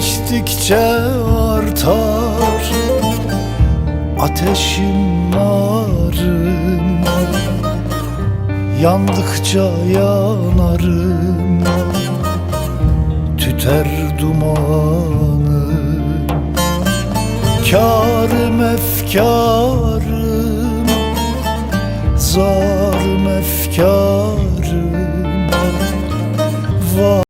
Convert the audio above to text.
geçtikçe artar. Ateşim narım Yandıkça yanarım. Tüter dumanı Karım efkarım Zarım efkarım